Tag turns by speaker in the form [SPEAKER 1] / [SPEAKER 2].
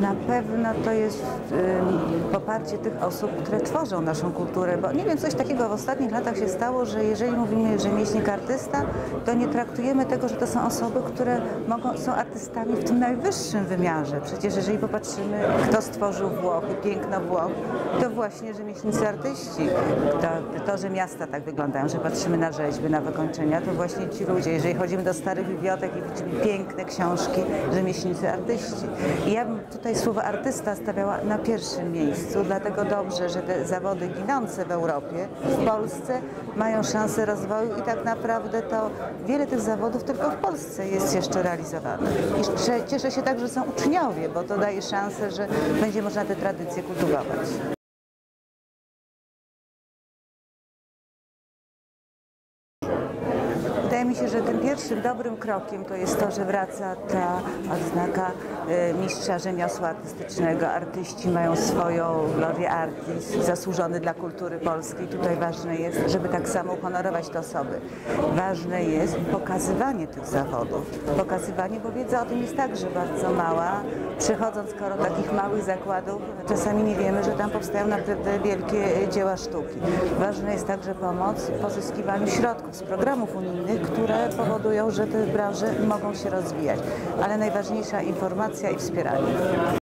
[SPEAKER 1] Na pewno to jest poparcie tych osób, które tworzą naszą kulturę, bo nie wiem, coś takiego w ostatnich latach się stało, że jeżeli mówimy rzemieślnik artysta, to nie traktujemy tego, że to są osoby, które mogą, są artystami w tym najwyższym wymiarze. Przecież jeżeli popatrzymy, kto stworzył Włochy, piękno Włoch, to właśnie rzemieślnicy artyści. To, to, że miasta tak wyglądają, że patrzymy na rzeźby, na wykończenia, to właśnie ci ludzie. Jeżeli chodzimy do starych bibliotek i widzimy piękne książki, rzemieślnicy artyści. I ja bym tutaj słowo artysta stawiała na pierwszym miejscu, dlatego dobrze, że te zawody ginące w Europie, w Polsce mają szansę rozwoju i tak naprawdę to wiele tych zawodów tylko w Polsce jest jeszcze realizowanych. I cieszę się także, że są uczniowie, bo to daje szansę, że będzie można te tradycje kultywować. Wydaje mi się, że tym pierwszym dobrym krokiem to jest to, że wraca ta odznaka e, mistrza rzemiosła artystycznego. Artyści mają swoją gloria artis, zasłużony dla kultury polskiej. Tutaj ważne jest, żeby tak samo uhonorować te osoby. Ważne jest pokazywanie tych zawodów. Pokazywanie, bo wiedza o tym jest także bardzo mała. Przychodząc skoro takich małych zakładów, czasami nie wiemy, że tam powstają naprawdę wielkie dzieła sztuki. Ważna jest także pomoc w pozyskiwaniu środków z programów unijnych, które powodują, że te branże mogą się rozwijać. Ale najważniejsza informacja i wspieranie.